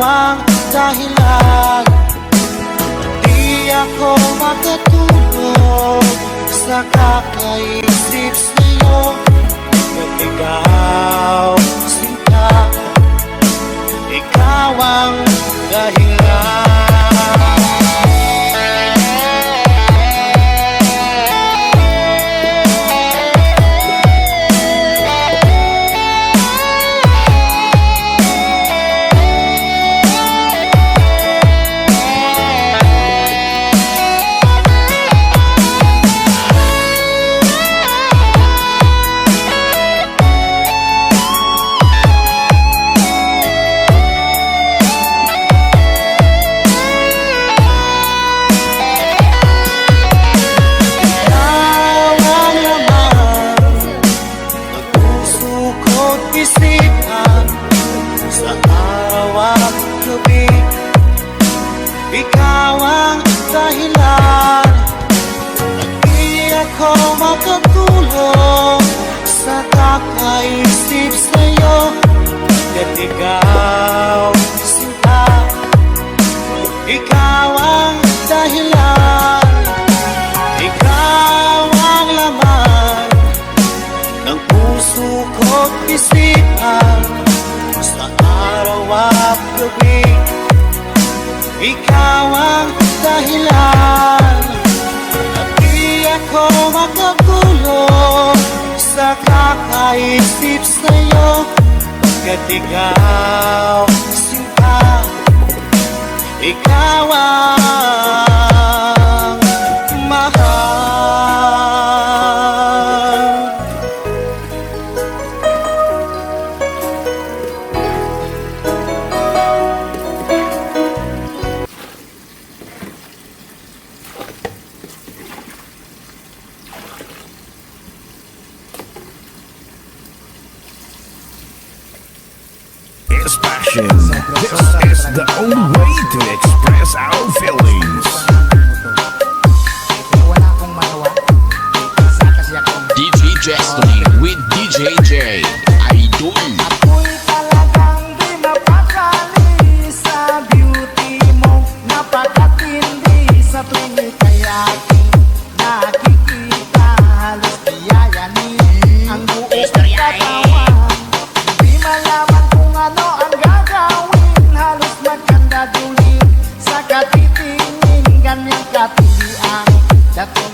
ang dahilan. Di ako makatulog sa kakaisip sa'yo. Mabigat Naisip sa'yo Pagkat ikaw Sumpa. Ikaw ang the only way to express our feelings. DJ with DJ J. I do. That's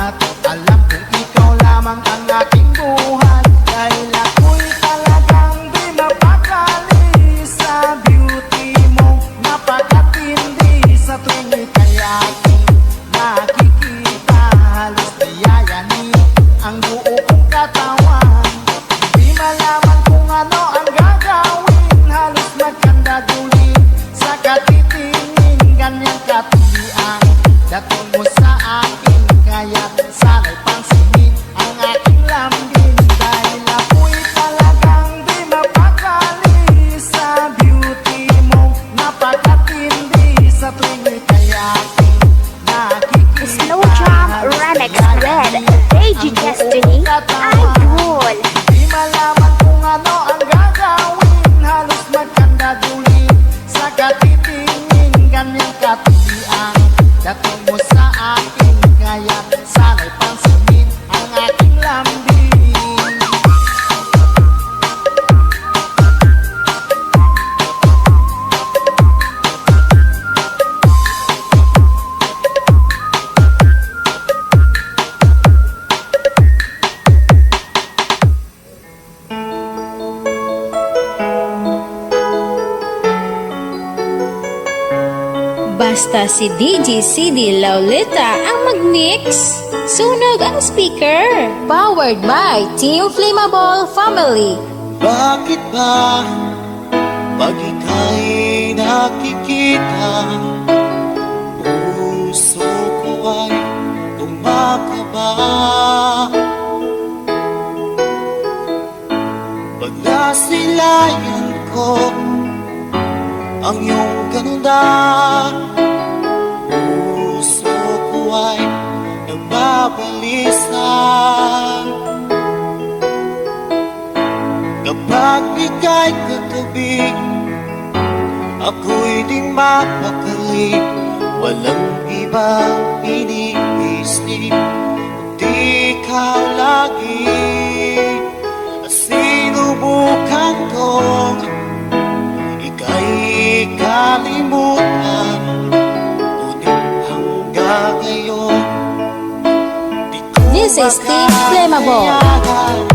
At alam kong ikaw lamang ang aking buhay. Basta si DJ CD Laulita ang mag-mix. Sunog ang speaker. Powered by Team Flammable Family. Bakit ba pag ika'y nakikita Puso ko ay tumakaba Pag nasilayan ko ang iyong ganda nagbabalisan Kapag ika'y katabi Ako'y di mapakali Walang ibang iniisip Kundi ikaw lagi. Sinubukan kong Ika'y kalimutan This is Team Flammable.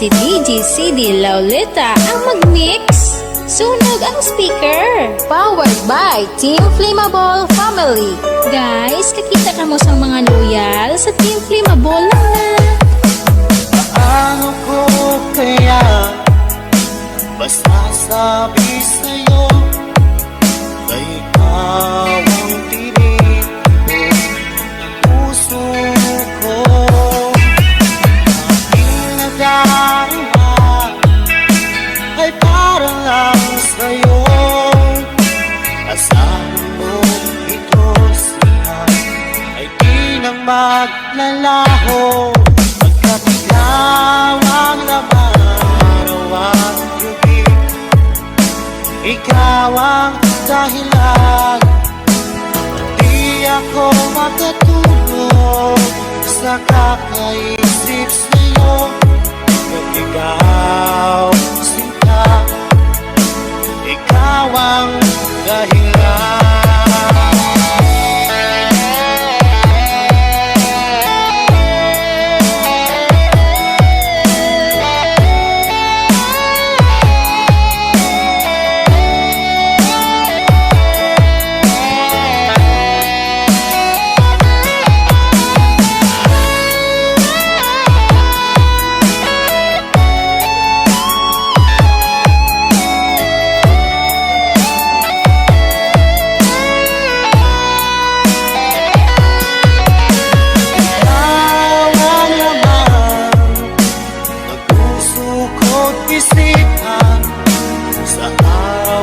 Si DJ CD Laulita ang mag-mix. Sunog ang speaker. Powered by Team Flammable Family. Guys, kakita ka mo sa mga loyal sa Team na maglalaho Pagkat ikaw ang laman Araw at gabi Ikaw ang dahilan. Di ako makatulog Sa kakaisip sa'yo. Pagkat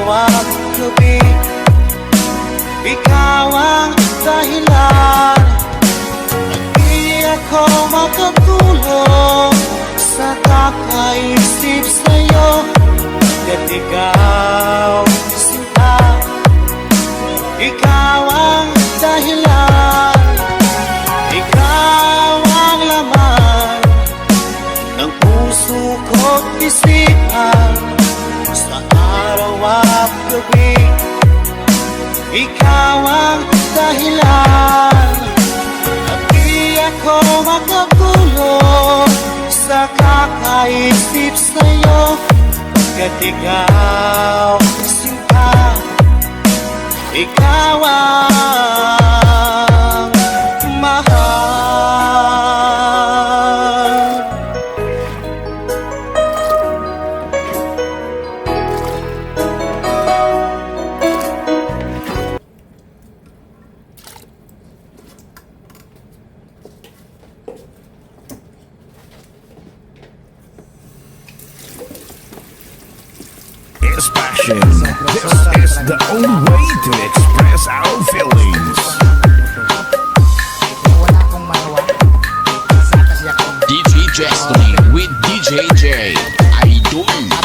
at gabi Ikaw ang dahilan. At di ako makatulog Sa kakaisip sa'yo. At ikaw sinta. Ikaw ang dahilan. Ikaw ang laman ng puso ko't isipan araw at gabi. Ikaw ang dahilan at di ako makatulog sa kakaisip sa'yo. Kat ikaw sinta, ikaw ang is passion. This is the only way to express our feelings. DJ Justin with DJ J. I don't.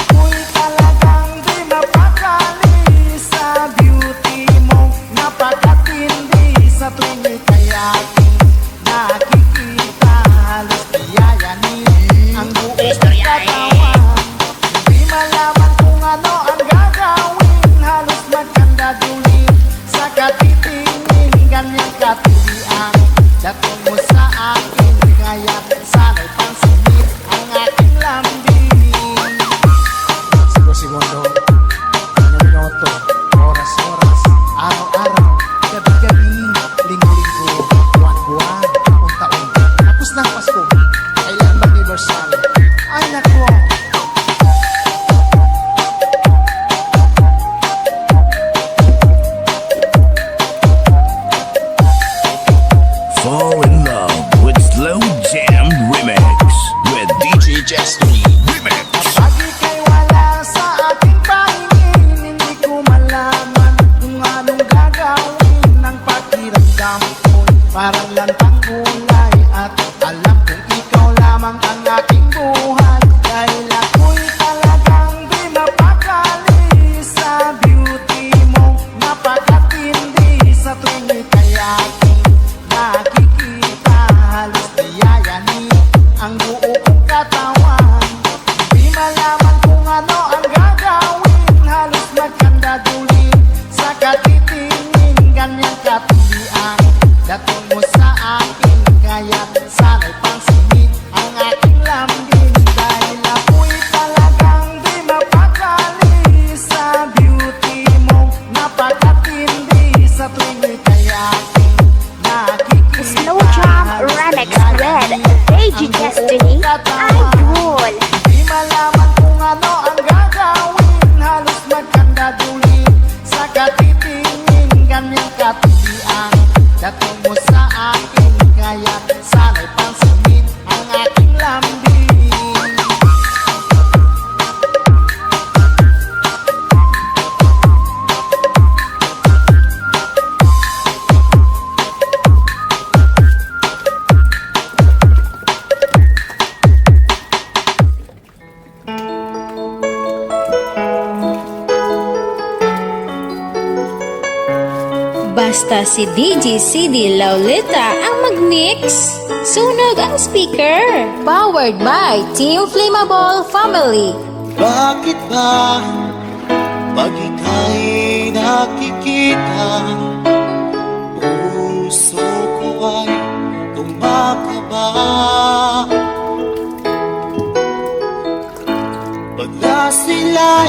si DJ CD Laulita ang mag-mix. Sunog ang speaker. Powered by Team Flammable Family. Bakit ba pag ika'y nakikita Puso ko ay tumakaba Pagka sila'y